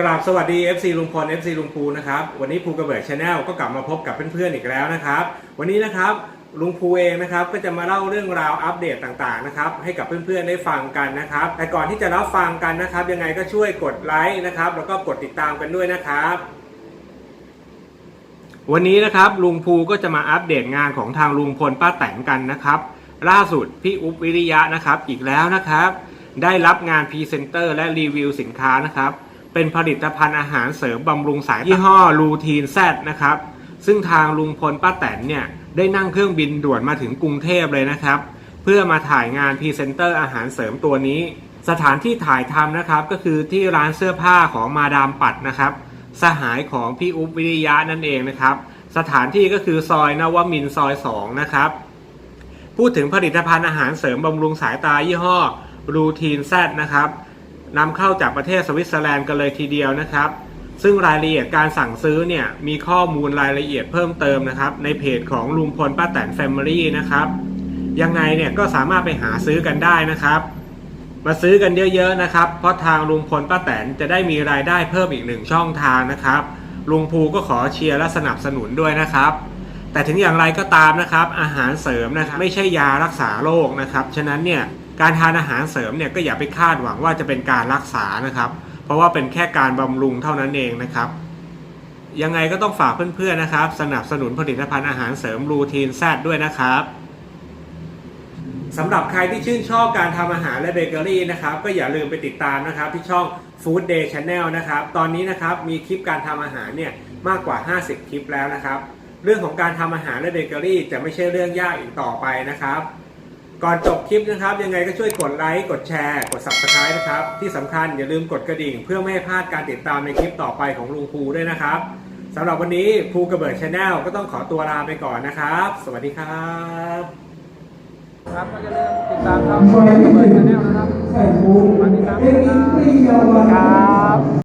กราบสวัสดี FC ลุงพล FC ลุงภูนะครับวันนี้ภูกระเบิดชาแนลก็กลับมาพบกับเพื่อนๆอีกแล้วนะครับ วันนี้นะครับลุงภูเองนะครับก็จะมาเล่าเรื่องราวอัปเดตต่างๆนะครับให้กับเพื่อนๆได้ฟังกันนะครับ แต่ก่อนที่จะรับฟังกันนะครับ ยังไงก็ช่วยกดไลค์นะครับแล้วก็กดติดตามกันด้วยนะครับ วันนี้นะครับลุงภูก็จะมาอัปเดตงานของทางลุงพลป้าแตนกันนะครับ ล่าสุดพี่อุ๊บวิริยะนะครับอีกแล้วนะครับ ได้รับงานพรีเซนเตอร์และรีวิวสินค้านะครับ เป็นผลิตภัณฑ์อาหารเสริมบำรุงสายยี่ห้อลูทีนแซดนะครับ ซึ่งทางลุงพลป้าแตนเนี่ยได้นั่งเครื่องบินด่วนมาถึงกรุงเทพเลยนะครับ เพื่อมาถ่ายงานพรีเซนเตอร์อาหารเสริมตัวนี้ สถานที่ถ่ายทำนะครับก็คือที่ร้านเสื้อผ้าของมาดามปัดนะครับ สหายของพี่อุ๊บวิริยะนั่นเองนะครับ สถานที่ก็คือซอยนวมินซอย2นะครับพูดถึงผลิตภัณฑ์อาหารเสริมบำรุงสายตายี่ห้อรูทีนแซดนะครับ นำเข้าจากประเทศสวิตเซอร์แลนด์กันเลยทีเดียวนะครับ ซึ่งรายละเอียดการสั่งซื้อเนี่ยมีข้อมูลรายละเอียดเพิ่มเติมนะครับ ในเพจของลุงพลป้าแตนแฟมิลี่นะครับ ยังไงเนี่ยก็สามารถไปหาซื้อกันได้นะครับ มาซื้อกันเยอะๆนะครับ เพราะทางลุงพลป้าแตนจะได้มีรายได้เพิ่มอีกหนึ่งช่องทางนะครับลุงภูก็ขอเชียร์และสนับสนุนด้วยนะครับแต่ถึงอย่างไรก็ตามนะครับ อาหารเสริมนะครับไม่ใช่ยารักษาโรคนะครับ ฉะนั้นเนี่ย การทานอาหารเสริมเนี่ยก็อย่าไปคาดหวังว่าจะเป็นการรักษานะครับ เพราะว่าเป็นแค่การบำรุงเท่านั้นเองนะครับ ยังไงก็ต้องฝากเพื่อนๆนะครับ สนับสนุนผลิตภัณฑ์อาหารเสริมรูทีนแซดด้วยนะครับสำหรับใครที่ชื่นชอบการทำอาหารและเบเกอรี่นะครับ ก็อย่าลืมไปติดตามนะครับ ที่ช่อง Food Day Channel นะครับ ตอนนี้นะครับมีคลิปการทำอาหารเนี่ยมากกว่า 50 คลิปแล้วนะครับ เรื่องของการทำอาหารและเบเกอรี่จะไม่ใช่เรื่องยากอีกต่อไปนะครับ ก่อนจบคลิปนะครับ ยังไงก็ช่วยกดไลค์กดแชร์ กด Subscribe นะครับ ที่สำคัญอย่าลืมกดกระดิ่ง เพื่อไม่ให้พลาดการติดตามในคลิปต่อไปของลุงภูด้วยนะครับสำหรับวันนี้ภูกระเบิดชาแนลก็ต้องขอตัวลาไปก่อนนะครับ สวัสดีครับครับก็อย่าลืมติดตามช่องเปิดชาแนลนะครับใส่หมูมาติดตามเอ็กซ์ฟรียาวครับ